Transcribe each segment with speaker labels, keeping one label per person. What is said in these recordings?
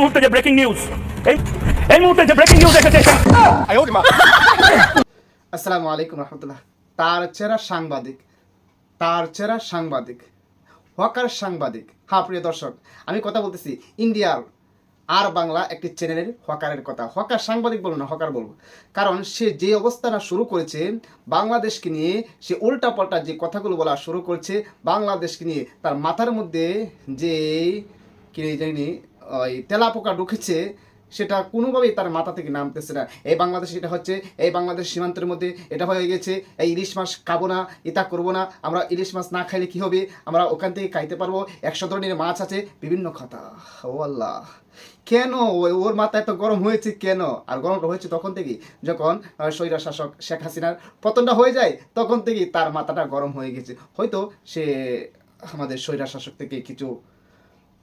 Speaker 1: মুহূর্তে যে breaking news এই এই মুহূর্তে যে ব্রেকিং নিউজ এসেছে
Speaker 2: আসসালামু আলাইকুম রহমতুল্লাহ। তার চেরা সাংবাদিক তার চেরা সাংবাদিক হকার সাংবাদিক। হ্যাঁ প্রিয় দর্শক আমি কথা বলতেছি ইন্ডিয়ার আর বাংলা একটি চ্যানেলের হকারের কথা। হকার সাংবাদিক বলব না হকার বলব। কারণ সে যে অবস্থাটা শুরু করেছে বাংলাদেশকে নিয়ে সে উল্টা পাল্টা যে কথাগুলো বলা শুরু করেছে বাংলাদেশকে নিয়ে তার মাথার মধ্যে যে কি জানি ওই তেলা পোকা ঢুকেছে, সেটা কোনোভাবেই তার মাথা থেকে নামতেছে না। এই বাংলাদেশ এটা হচ্ছে, এই বাংলাদেশ সীমান্তের মধ্যে এটা হয়ে গেছে, এই ইলিশ মাছ খাব না এটা করব না, আমরা ইলিশ মাছ না খাইলে কি হবে? আমরা ওখান থেকে খাইতে পারব, একশো ধরনের মাছ আছে, বিভিন্ন কথা ও আল্লাহ। কেন? ওর মাথা এত গরম হয়েছে কেন? আর গরমটা হয়েছে তখন থেকেই। যখন স্বৈরা শাসক শেখ হাসিনার পতনটা হয়ে যায়, তখন থেকেই তার মাথাটা গরম হয়ে গেছে। হয়তো সে আমাদের স্বৈরা শাসক থেকে কিছু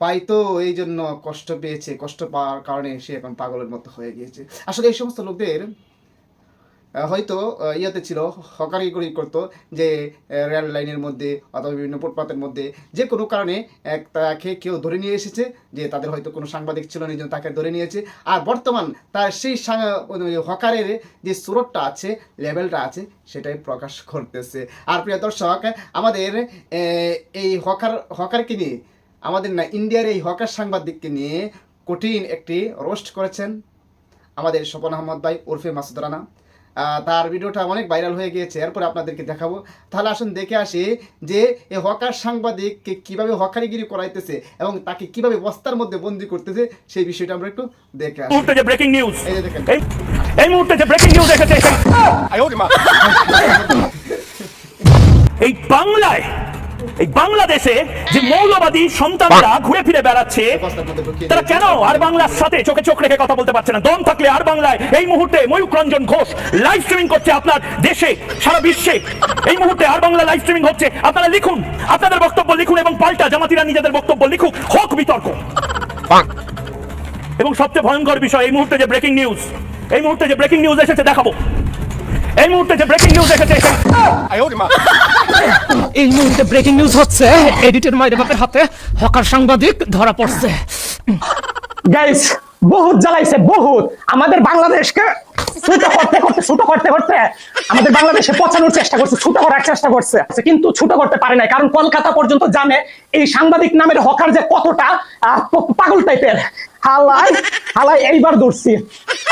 Speaker 2: পাইতো এই জন্য কষ্ট পেয়েছে, কষ্ট পাওয়ার কারণে সে এখন পাগলের মতো হয়ে গিয়েছে। আসলে এই সমস্ত লোকদের হয়তো ইয়েতে ছিল, হকারি করি করতো যে রেল লাইনের মধ্যে অথবা বিভিন্ন ফুটপাতের মধ্যে যে কোনো কারণে এক তাকে কেউ ধরে নিয়ে এসেছে, যে তাদের হয়তো কোনো সাংবাদিক ছিল না তাকে ধরে নিয়েছে। আর বর্তমান তার সেই সাং- হকারের যে সুরটটা আছে, লেভেলটা আছে, সেটাই প্রকাশ করতেছে। আর প্রিয় দর্শক, আমাদের এই হকার, হকারকে নিয়ে আমাদের না ইন্ডিয়ার এই হকার সাংবাদিককে নিয়ে কঠিন একটি রোস্ট করেছেন আমাদের স্বপন আহমদ ভাই ওরফে মাসুদ রানা। তার ভিডিওটা অনেক ভাইরাল হয়ে গিয়েছে এরপরে আপনাদেরকে দেখাবো। তাহলে আসুন দেখে আসি যে এই হকার সাংবাদিককে কীভাবে হকারিগিরি করাইতেছে এবং তাকে কীভাবে বস্তার মধ্যে বন্দি করতেছে সেই বিষয়টা আমরা একটু দেখে আসি।
Speaker 1: মুহূর্তে যে ব্রেকিং নিউজ
Speaker 2: এই দেখেন।
Speaker 1: এই এই মুহূর্তে যে ব্রেকিং নিউজ এসেছে এই বাংলায় এই বাংলাদেশে যে মৌলবাদী সন্তানরা ঘুরে ফিরে বেড়াচ্ছে তারা কেন আর বাংলার সাথে চোখে চোখ রেখে কথা বলতে পারছে না? দম থাকলে আর বাংলায়। এই মুহূর্তে ময়ূক রঞ্জন ঘোষ লাইভ স্ট্রিমিং করছে আপনার দেশে সারা বিশ্বে। এই মুহূর্তে আর বাংলা লাইভ স্ট্রিমিং হচ্ছে। আপনারা লিখুন আপনাদের বক্তব্য লিখুন এবং পাল্টা জামাতিরা নিজেদের বক্তব্য লিখুক হোক বিতর্ক। এবং সবচেয়ে ভয়ঙ্কর বিষয় এই মুহূর্তে যে ব্রেকিং নিউজ এই মুহূর্তে যে ব্রেকিং নিউজ এসেছে দেখাবো। এই মুহূর্তে যে ব্রেকিং নিউজ এসেছে
Speaker 3: এই মুহূর্তে ব্রেকিং নিউজ হচ্ছে এডিটের মায়ের বাপের হাতে হকার সাংবাদিক ধরা পড়ছে।
Speaker 4: গাইস বহুত জ্বালাইছে বহুত। আমাদের বাংলাদেশকে এইবার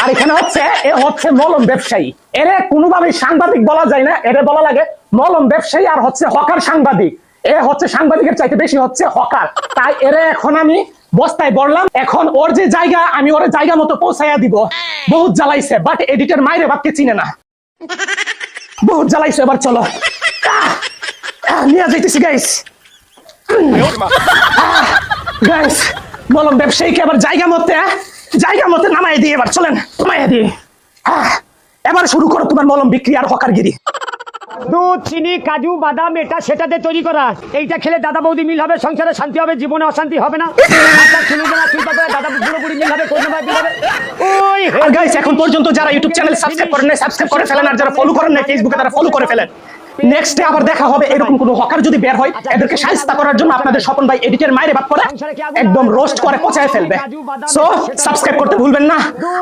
Speaker 4: আর এখানে হচ্ছে হচ্ছে মলম ব্যবসায়ী। এরে কোনোভাবেই সাংবাদিক বলা যায় না, এরে বলা লাগে মলম ব্যবসায়ী আর হচ্ছে হকার সাংবাদিক। এ হচ্ছে সাংবাদিকের চাইতে বেশি হচ্ছে হকার। তাই এরে এখন আমি বস্তায় বললাম, এখন ওর যে জায়গা, আমি ওর জায়গা মতো পৌঁছাইয়া দিব। বহুত জ্বালাইছে বাট এডিটর মাইরে বাপকে চিনে না। বহুত জ্বালাইছে, এবার চলো। নিয়ে যাইতেছি গাইস গাইস বললাম, ব্যবসায়ীকে এবার জায়গা মতে জায়গা মতে নামাই দিয়ে এবার চলেন নামাই দিয়ে এবার শুরু করো তোমার মলম বিক্রি আর হকারগিরি।
Speaker 5: দুধ চিনি কাজু বাদাম এটা সেটাতে তৈরি করা। এইটা খেলে দাদা বৌদি মিল হবে সংসারে শান্তি হবে জীবনে অশান্তি হবে না। মাথা চুল দেওয়া, চুল পাকা, দাদা পুরোপুরি মিল হবে কোনো মিল হবে। ওই
Speaker 4: গাইস এখন পর্যন্ত যারা ইউটিউব চ্যানেল সাবস্ক্রাইব করেন সাবস্ক্রাইব করে ফেলেন আর যারা ফলো করেন না ফেসবুকে তারা ফলো করে ফেলেন। নেক্সটে আবার দেখা হবে এরকম কোনো হকার যদি বের হয় এদেরকে সাহায্য করার জন্য আপনাদের স্বপন ভাই এডিটের মায়ের বাপ করে একদম রোস্ট করে পচায় ফেলবে। সো সাবস্ক্রাইব করতে ভুলবেন না।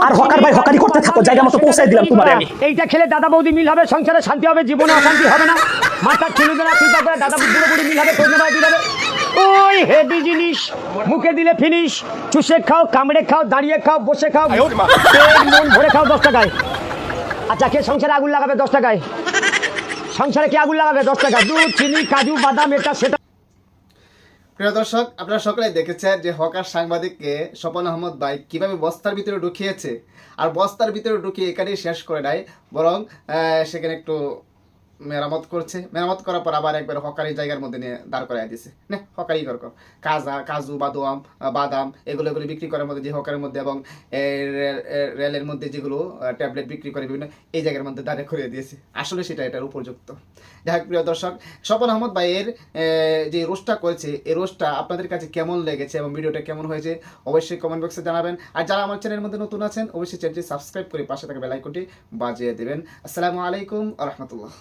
Speaker 4: আর হকার ভাই হকারি করতে থাকো জায়গা মতো পৌঁছাই দিলাম তোমারে আমি।
Speaker 5: এইটা খেলে দাদা বৌদি মিল হবে সংসারে শান্তি হবে জীবনে অশান্তি হবে না। মাথা চুল দেওয়া, চুল পাকা, দাদা পুরোপুরি মিল হবে কোনো মিল হবে ওই হেভি জিনিস মুখে দিলে ফিনিশ চুষে খাও কামড়ে খাও দাঁড়িয়ে খাও বসে খাও। মন ভরে খাও দশ টাকায়। আচ্ছা কে সংসারে আগুন লাগাবে দশ টাকায়? সংসারে কে আগুন লাগাবে? দশ টাকা দুধ, চিনি, কাজু, বাদাম, এটা সেটা
Speaker 2: প্রিয় দর্শক, আপনারা সকলে দেখেছেন যে হকার সাংবাদিককে স্বপন আহমদ ভাই কীভাবে বস্তার ভিতরে ঢুকিয়েছে। আর বস্তার ভিতরে ঢুকিয়ে এখানেই শেষ করে নাই বরং সেখানে একটু মেরামত করছে। মেরামত করার পর আবার একবার হকারি জায়গার মধ্যে নিয়ে দাঁড় করাই দিছে। না, হকারি কর কর। কাজা, কাজু, বাদাম বাদাম, এগুলো এগুলো বিক্রি করার মধ্যে যে হকারের মধ্যে এবং রেলের মধ্যে যেগুলো ট্যাবলেট বিক্রি করে বিভিন্ন, এই জায়গার মধ্যে দাঁড়িয়ে করিয়ে দিয়েছে। আসলে সেটা এটার উপযুক্ত। যাই প্রিয় দর্শক, স্বপন আহমদ ভাইয়ের যে রোস্টটা করেছে, এই রোস্টটা আপনাদের কাছে কেমন লেগেছে এবং ভিডিওটা কেমন হয়েছে, অবশ্যই কমেন্ট বক্সে জানাবেন। আর যারা আমার চ্যানেলের মধ্যে নতুন আছেন, অবশ্যই চ্যানেলটি সাবস্ক্রাইব করে পাশে থাকা বেল আইকনটি বাজিয়ে দেবেন। আসসালামু আলাইকুম রহমতুল্লাহ।